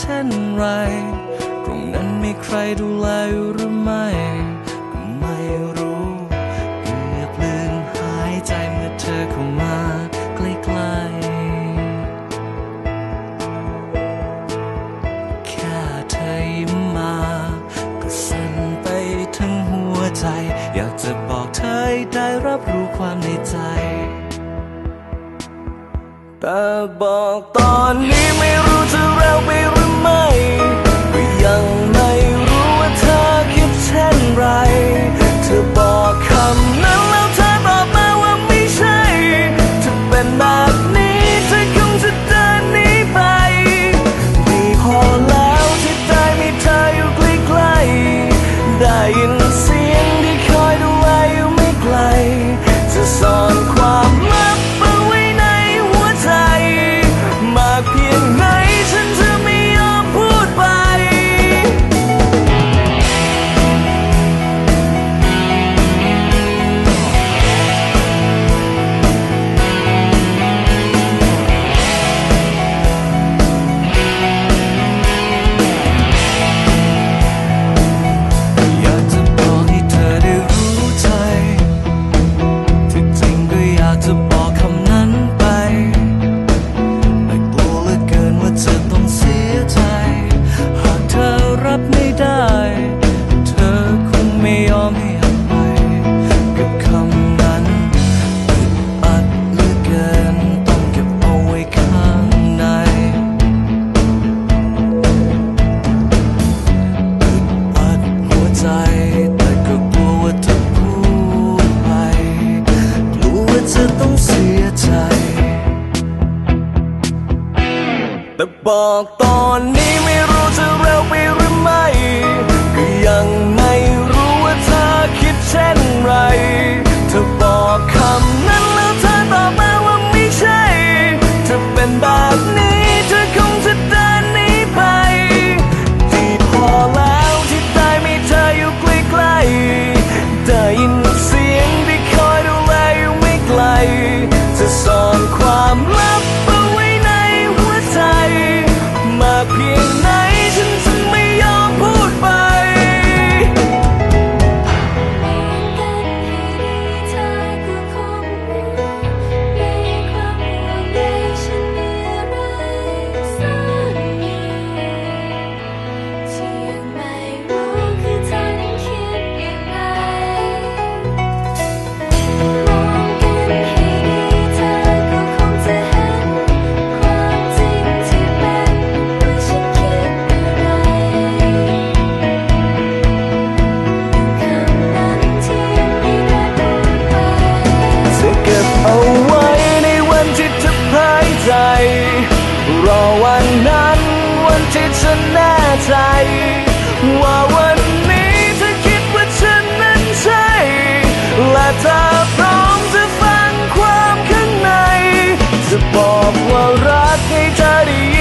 เช่นไร ตรงนั้นมีใครดูแลอยู่หรือไม่ก็ไม่รู้เกือบลืมหายใจเมื่อเธอเข้ามาใกล้ๆแค่เธอยิ้มมา ก็สั่นไปทั้งหัวใจ อยากจะบอกเธอได้รับรู้ความในใจแต่บอกตอนนี้ไม่รู้จะเร็วไป ใจ แต่ก็กลัวว่าเธอพูดไป กลัวว่าจะต้องเสียใจ แต่บอกตอนนี้ไม่รู้จะเร็วไปหรือไม่ ก็ยังไม่รู้ว่าเธอคิดเช่นไร เธอบอกคำ ใจ ว่าวันนี้เธอคิดว่าฉันนั้นใช่ และเธอพร้อมจะฟังความข้างใน จะบอกว่ารักให้เธอได้